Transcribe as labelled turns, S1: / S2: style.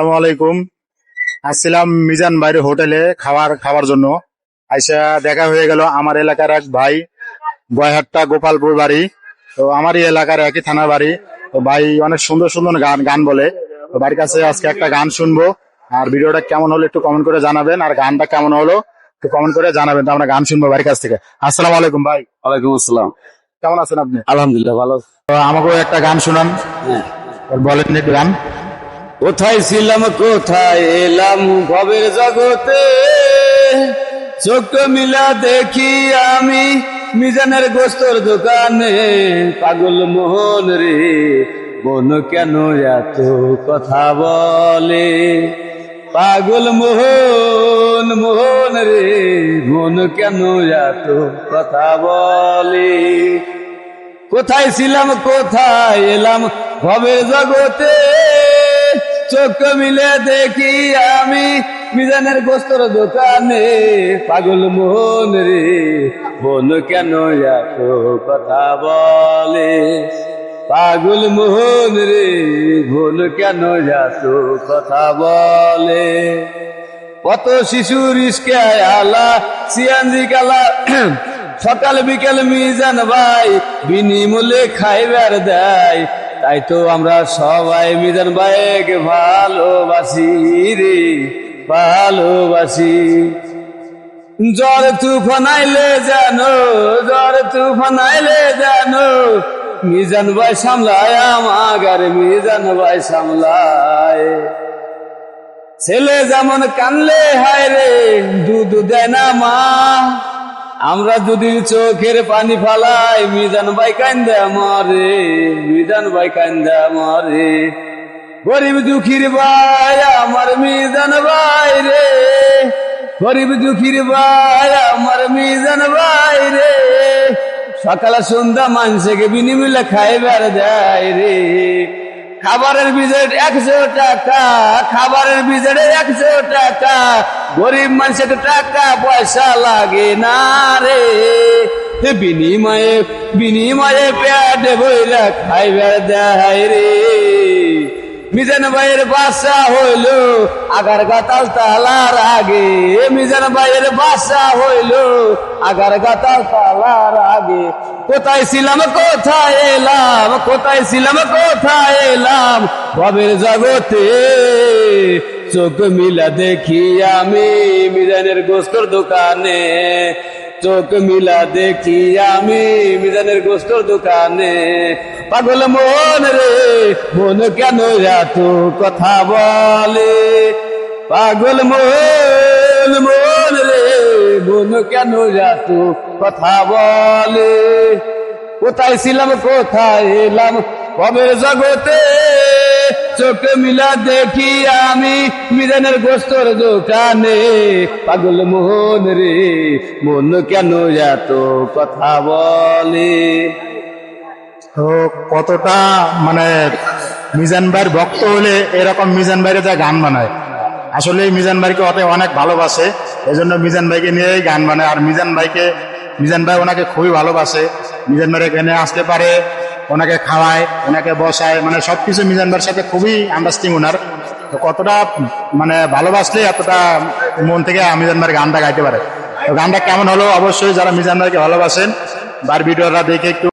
S1: আসসালামু আলাইকুম। আসছিলাম মিজান বাইরে হোটেলে খাবার খাওয়ার জন্য। আইসা দেখা হয়ে গেল আমার এলাকার এক ভাই বয়হাট্টা গোপালপুর বাড়ি। তো আমারই এলাকার একই থানার বাড়ি। তো ভাই অনেক সুন্দর সুন্দর গান গান বলে। তো বাড়ির কাছে আজকে একটা গান শুনব। আর ভিডিওটা কেমন হলো একটু কমেন্ট করে জানাবেন। আর গানটা কেমন হলো একটু কমেন্ট করে জানাবেন। তো আমরা গান শুনব বাড়ির কাছ থেকে। আসসালামু আলাইকুম ভাই।
S2: ওয়ালাইকুম আসসালাম।
S1: কেমন আছেন আপনি?
S2: আলহামদুলিল্লাহ ভালো
S1: আমাকেও একটা গান শুনান। বলেন একটু গান।
S2: কোথায় ছিলাম, কোথায় এলাম ভবের জগতে? চোখ মিলা দেখি আমি মিজানের গোস্তর দোকানে। পাগল মোহন রে বোন কেন এত কথা বলে? পাগল মোহন মোহন রে বোন কেন এত কথা বলে? কোথায় ছিলাম, কোথায় এলাম ভবের জগতে? চোখ মিলে দেখি আমি মিজানের গোস্তর দোকানে। পাগল মোহন রে বোন কেন এত কথা বলে? পাগল মোহন রে বোন কেন এত কথা বলে? কত শিশু রিস্কায় আলা, সিয়ানজি কালা। সকাল বিকেল মিজান ভাই বিনিমূল্যে খাইবার দেয়। তাই তো আমরা সবাই মিজান ভাইকে ভালোবাসি রে, ভালোবাসি। জ্বর তুফান আইলে জানো জ্বর তুফান আইলে জানো মিজান ভাই সামলায় আমাগার মিজান ভাই সামলায়। ছেলে যেমন কানলে হায় রে, দুধ দেয় না মা। আমরা যদি চোখের পানি ফালাই, মিজান ভাই কান্দে আমারে, মিজান ভাই কান্দে আমারে। গরিব দুঃখীর ভাই, আমার মিজান ভাই রে। গরিব দুঃখীর ভাই, আমার মিজান ভাই রে। সকালে সন্ধ্যা মানুষকে বিনিমূল্যে খাইবার দেয় রে। খাবারের বিজেট একশো টাকা, খাবারের বিজেট একশো টাকা। গরিব মানুষের টাকা পয়সা লাগে না রে। বিনিময়ে বিনিময়ে পেট বইলা খাইবার দেয় রে। মিজান ভাইয়ের বাসা হইল আগার গাতাল তালার আগে। মিজান ভাইয়ের বাসা হইল আগার গাতাল তালার আগে। কোথায় ছিলাম, কোথায় এলাম, কোথায় ছিলাম, কোথায় এলাম? ভবের জগতে চোখ মিলা দেখি আমি মিজানের গোস্তর দোকানে। চোখ মিলা দেখি আমি মিজানের গোস্তর দোকানে। পাগল মন রে, মন কেন এত কথা বলে? পাগল মন মন রে, মন কেন এত কথা বলে? কোথায় ছিলাম, কোথায় এলাম? কবে জগতে? চোখ মিলা দেখি আমি, মিজানের গোস্তর দোকানে। পাগল মোহন রে, মন কেন এত কথা বলে?
S1: তো কতটা মানে মিজান ভাইয়ের ভক্ত হলে এরকম মিজান ভাইয়ের যা গান বানায়? আসলে মিজান ভাইকে অতে অনেক ভালোবাসে এই জন্য মিজান ভাইকে নিয়েই গান বানায়। আর মিজান ভাইকে, মিজান ভাই ওনাকে খুবই ভালোবাসে। মিজান ভাই এখানে আসতে পারে, ওনাকে খাওয়ায়, ওনাকে বসায় মানে সবকিছু মিজান ভাইয়ের সাথে খুবই আন্ডারস্ট্যান্ডিং ওনার। তো কতটা মানে ভালোবাসলে এতটা মন থেকে মিজান ভাইয়ের গানটা গাইতে পারে। তো গানটা কেমন হলো? অবশ্যই যারা মিজান ভাইকে ভালোবাসেন, বার ভিডিওটা দেখে একটু